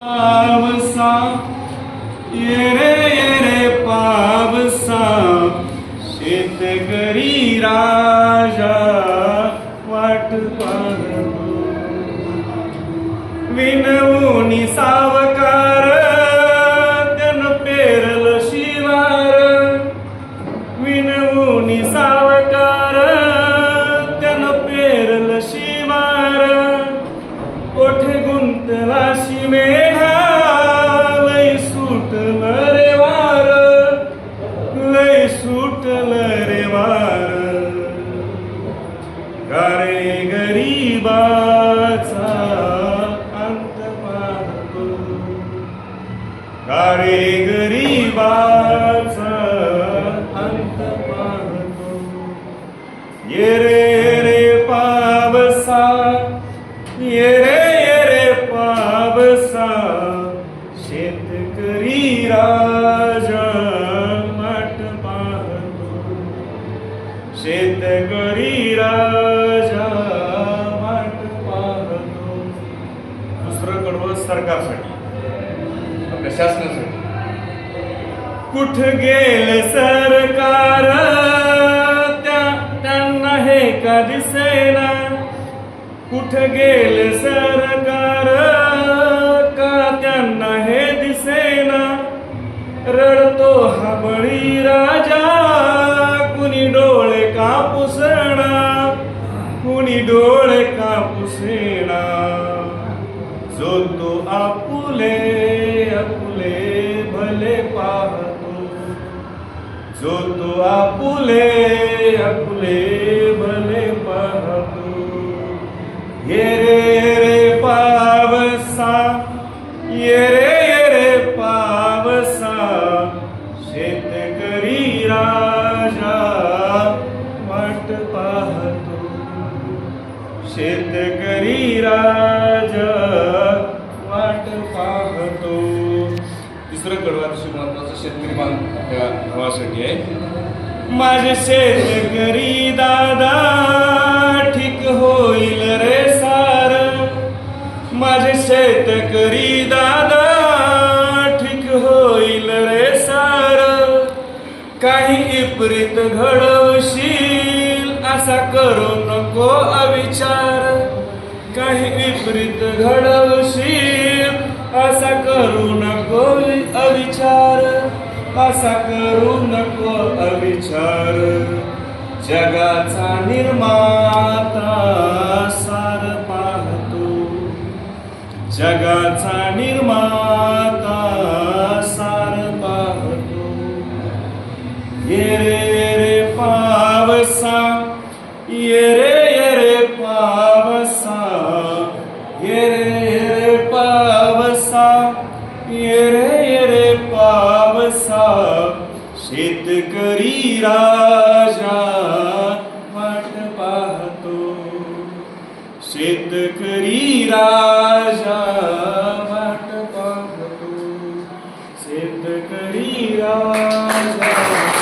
पावसा येरे येरे ये पावसा शेतकरी राजा वाट पाहतो. विनवूनी सावकार त्यान पेरल शिवार. विनवूनी सावकार त्यान पेरल शिवार. कोठे गुंतला शिमेढा सुटल रे वार गारे गरीबाचा अंत पाहतो गारे गरीबाचा अंत पाहतो ये रे ये रे पावसा ये रे ये रे पावसा शेतकरी राजा सरकारसाठी आपल्या शासनासाठी. कुठ गेल सरकार? त्या त्यांना हे का दिसेना? कुठ गेल सरकार? का त्यांना हे दिसेना? रडतो हा बळीरा आपुले आपुले भले पाहतो. जो तो आपुले आपुले भले पाहतो. ये रे रे पावसा ये रे ये रे पावसा शेतकरी राजा वाट पाहतो. शेतकरी राजा पाहतो. तिसरं कडवं अतिशय महत्वाचं शेतकरी मान आपल्या भावासाठी आहे. माझे शेतकरी दादा ठीक होईल रे सार. माझे शेतकरी दादा ठीक होईल रे सार. काही विपरीत घडवशील असा करू नको अविचार. काही विपरीत घडवशील असा करू नको अविचार. जगाचा निर्माता सार पाहतो. जगाचा निर्माता सार पाहतो. ये रे ये रे पावसा ये रे ये रे पावसा ये रे शेतकरी राजा वाट पाहतो शेतकरी राजा वाट पाहतो शेतकरी राजा